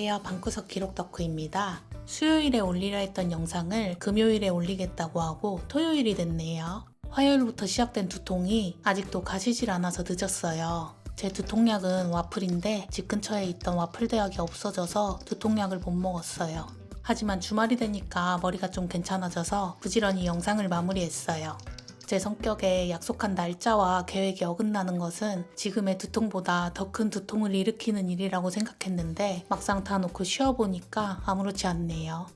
안녕하세요. 방구석 기록 덕후입니다. 수요일에 올리려 했던 영상을 금요일에 올리겠다고 하고 토요일이 됐네요. 화요일부터 시작된 두통이 아직도 가시질 않아서 늦었어요. 제 두통약은 와플인데 집 근처에 있던 와플 대학이 없어져서 두통약을 못 먹었어요. 하지만 주말이 되니까 머리가 좀 괜찮아져서 부지런히 영상을 마무리했어요. 제 성격에 약속한 날짜와 계획이 어긋나는 것은 지금의 두통보다 더 큰 두통을 일으키는 일이라고 생각했는데 막상 다 놓고 쉬어보니까 아무렇지 않네요.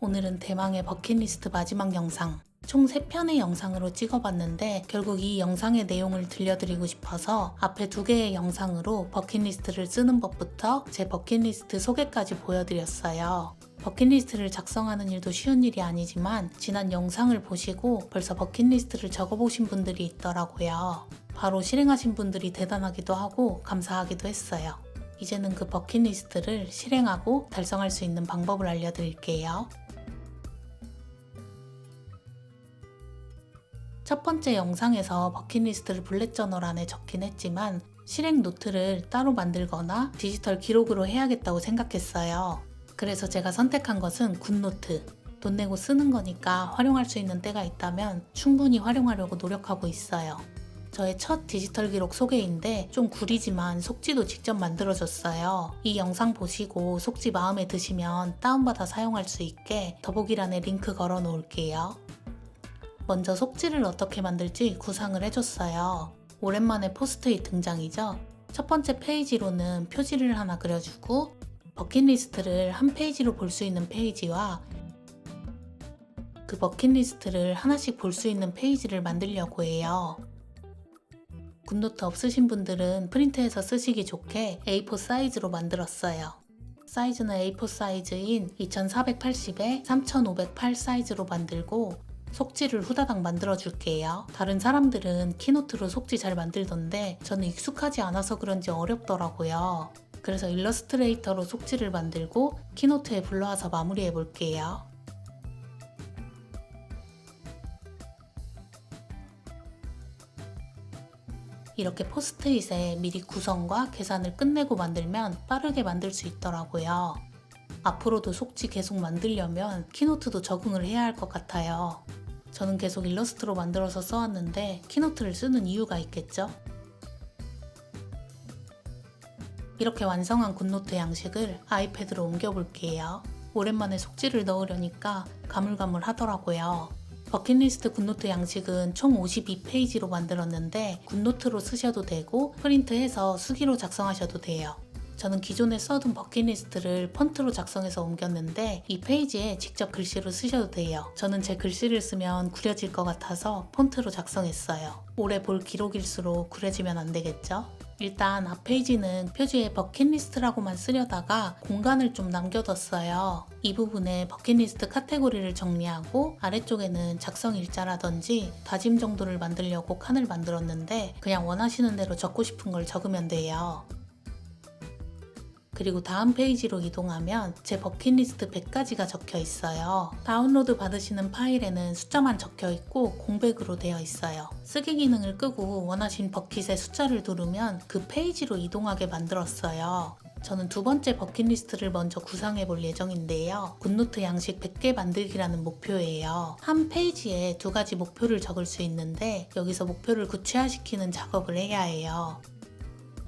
오늘은 대망의 버킷리스트 마지막 영상. 총 3편의 영상으로 찍어봤는데 결국 이 영상의 내용을 들려드리고 싶어서 앞에 두 개의 영상으로 버킷리스트를 쓰는 법부터 제 버킷리스트 소개까지 보여드렸어요. 버킷리스트를 작성하는 일도 쉬운 일이 아니지만 지난 영상을 보시고 벌써 버킷리스트를 적어보신 분들이 있더라고요. 바로 실행하신 분들이 대단하기도 하고 감사하기도 했어요. 이제는 그 버킷리스트를 실행하고 달성할 수 있는 방법을 알려드릴게요. 첫 번째 영상에서 버킷리스트를 블랙 저널 안에 적긴 했지만 실행 노트를 따로 만들거나 디지털 기록으로 해야겠다고 생각했어요. 그래서 제가 선택한 것은 굿노트. 돈 내고 쓰는 거니까 활용할 수 있는 때가 있다면 충분히 활용하려고 노력하고 있어요. 저의 첫 디지털 기록 소개인데 좀 구리지만 속지도 직접 만들어줬어요. 이 영상 보시고 속지 마음에 드시면 다운받아 사용할 수 있게 더보기란에 링크 걸어 놓을게요. 먼저 속지를 어떻게 만들지 구상을 해줬어요. 오랜만에 포스트잇 등장이죠. 첫 번째 페이지로는 표지를 하나 그려주고 버킷리스트를 한 페이지로 볼 수 있는 페이지와 그 버킷리스트를 하나씩 볼 수 있는 페이지를 만들려고 해요. 굿노트 없으신 분들은 프린트해서 쓰시기 좋게 A4 사이즈로 만들었어요. 사이즈는 A4 사이즈인 2480에 3508 사이즈로 만들고 속지를 후다닥 만들어 줄게요. 다른 사람들은 키노트로 속지 잘 만들던데 저는 익숙하지 않아서 그런지 어렵더라고요. 그래서 일러스트레이터로 속지를 만들고 키노트에 불러와서 마무리해 볼게요. 이렇게 포스트잇에 미리 구성과 계산을 끝내고 만들면 빠르게 만들 수 있더라고요. 앞으로도 속지 계속 만들려면 키노트도 적응을 해야 할 것 같아요. 저는 계속 일러스트로 만들어서 써왔는데 키노트를 쓰는 이유가 있겠죠? 이렇게 완성한 굿노트 양식을 아이패드로 옮겨볼게요. 오랜만에 속지를 넣으려니까 가물가물 하더라고요. 버킷리스트 굿노트 양식은 총 52페이지로 만들었는데 굿노트로 쓰셔도 되고 프린트해서 수기로 작성하셔도 돼요. 저는 기존에 써둔 버킷리스트를 폰트로 작성해서 옮겼는데 이 페이지에 직접 글씨로 쓰셔도 돼요. 저는 제 글씨를 쓰면 구려질 것 같아서 폰트로 작성했어요. 오래 볼 기록일수록 구려지면 안 되겠죠? 일단 앞 페이지는 표지에 버킷리스트라고만 쓰려다가 공간을 좀 남겨뒀어요. 이 부분에 버킷리스트 카테고리를 정리하고 아래쪽에는 작성 일자라든지 다짐 정도를 만들려고 칸을 만들었는데 그냥 원하시는 대로 적고 싶은 걸 적으면 돼요. 그리고 다음 페이지로 이동하면 제 버킷리스트 100가지가 적혀 있어요. 다운로드 받으시는 파일에는 숫자만 적혀 있고 공백으로 되어 있어요. 쓰기 기능을 끄고 원하신 버킷의 숫자를 누르면 그 페이지로 이동하게 만들었어요. 저는 두 번째 버킷리스트를 먼저 구상해 볼 예정인데요. 굿노트 양식 100개 만들기라는 목표예요. 한 페이지에 두 가지 목표를 적을 수 있는데 여기서 목표를 구체화시키는 작업을 해야 해요.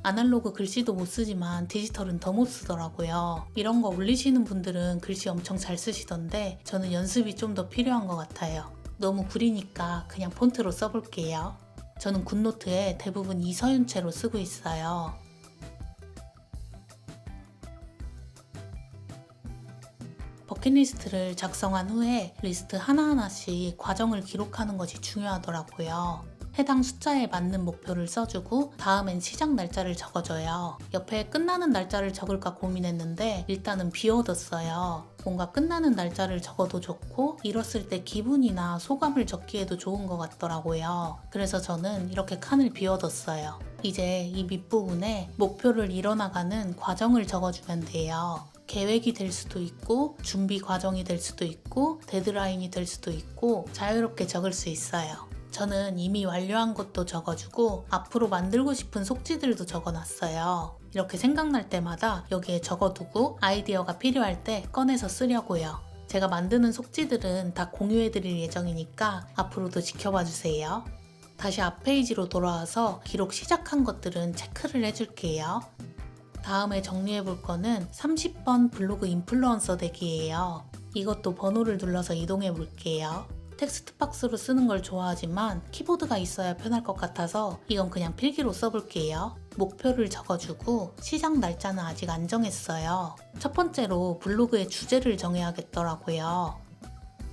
아날로그 글씨도 못 쓰지만 디지털은 더 못 쓰더라고요. 이런 거 올리시는 분들은 글씨 엄청 잘 쓰시던데 저는 연습이 좀 더 필요한 것 같아요. 너무 구리니까 그냥 폰트로 써볼게요. 저는 굿노트에 대부분 이서윤체로 쓰고 있어요. 버킷리스트를 작성한 후에 리스트 하나하나씩 과정을 기록하는 것이 중요하더라고요. 해당 숫자에 맞는 목표를 써주고 다음엔 시작 날짜를 적어줘요. 옆에 끝나는 날짜를 적을까 고민했는데 일단은 비워뒀어요. 뭔가 끝나는 날짜를 적어도 좋고 이뤘을 때 기분이나 소감을 적기에도 좋은 것 같더라고요. 그래서 저는 이렇게 칸을 비워뒀어요. 이제 이 밑부분에 목표를 이뤄나가는 과정을 적어주면 돼요. 계획이 될 수도 있고 준비 과정이 될 수도 있고 데드라인이 될 수도 있고 자유롭게 적을 수 있어요. 저는 이미 완료한 것도 적어주고 앞으로 만들고 싶은 속지들도 적어놨어요. 이렇게 생각날 때마다 여기에 적어두고 아이디어가 필요할 때 꺼내서 쓰려고요. 제가 만드는 속지들은 다 공유해드릴 예정이니까 앞으로도 지켜봐 주세요. 다시 앞 페이지로 돌아와서 기록 시작한 것들은 체크를 해줄게요. 다음에 정리해 볼 거는 30번 블로그 인플루언서 되기예요. 이것도 번호를 눌러서 이동해 볼게요. 텍스트 박스로 쓰는 걸 좋아하지만 키보드가 있어야 편할 것 같아서 이건 그냥 필기로 써볼게요. 목표를 적어주고 시작 날짜는 아직 안 정했어요. 첫 번째로 블로그의 주제를 정해야겠더라고요.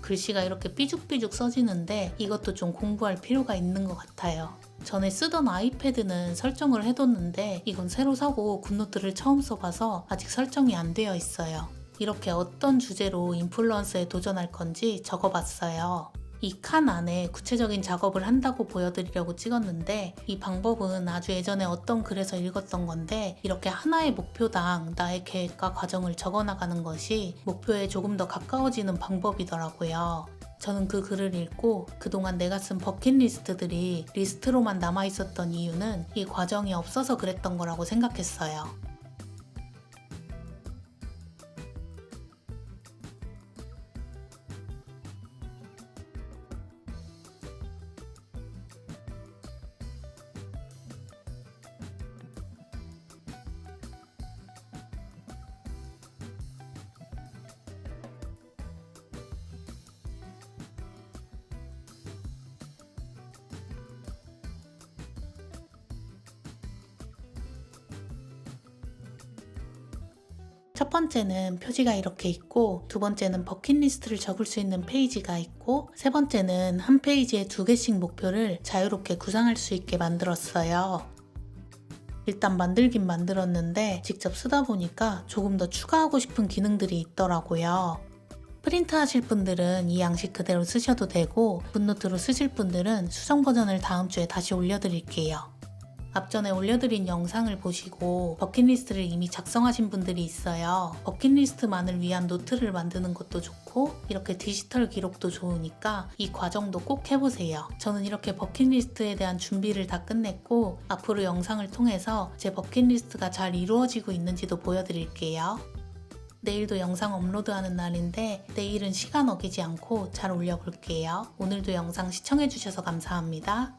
글씨가 이렇게 삐죽삐죽 써지는데 이것도 좀 공부할 필요가 있는 것 같아요. 전에 쓰던 아이패드는 설정을 해뒀는데 이건 새로 사고 굿노트를 처음 써봐서 아직 설정이 안 되어 있어요. 이렇게 어떤 주제로 인플루언서에 도전할 건지 적어봤어요. 이 칸 안에 구체적인 작업을 한다고 보여드리려고 찍었는데 이 방법은 아주 예전에 어떤 글에서 읽었던 건데 이렇게 하나의 목표당 나의 계획과 과정을 적어나가는 것이 목표에 조금 더 가까워지는 방법이더라고요. 저는 그 글을 읽고 그동안 내가 쓴 버킷리스트들이 리스트로만 남아 있었던 이유는 이 과정이 없어서 그랬던 거라고 생각했어요. 첫 번째는 표지가 이렇게 있고 두 번째는 버킷리스트를 적을 수 있는 페이지가 있고 세 번째는 한 페이지에 두 개씩 목표를 자유롭게 구상할 수 있게 만들었어요. 일단 만들긴 만들었는데 직접 쓰다 보니까 조금 더 추가하고 싶은 기능들이 있더라고요. 프린트 하실 분들은 이 양식 그대로 쓰셔도 되고 굿노트로 쓰실 분들은 수정 버전을 다음 주에 다시 올려드릴게요. 앞전에 올려드린 영상을 보시고 버킷리스트를 이미 작성하신 분들이 있어요. 버킷리스트만을 위한 노트를 만드는 것도 좋고 이렇게 디지털 기록도 좋으니까 이 과정도 꼭 해보세요. 저는 이렇게 버킷리스트에 대한 준비를 다 끝냈고 앞으로 영상을 통해서 제 버킷리스트가 잘 이루어지고 있는지도 보여드릴게요. 내일도 영상 업로드하는 날인데 내일은 시간 어기지 않고 잘 올려볼게요. 오늘도 영상 시청해주셔서 감사합니다.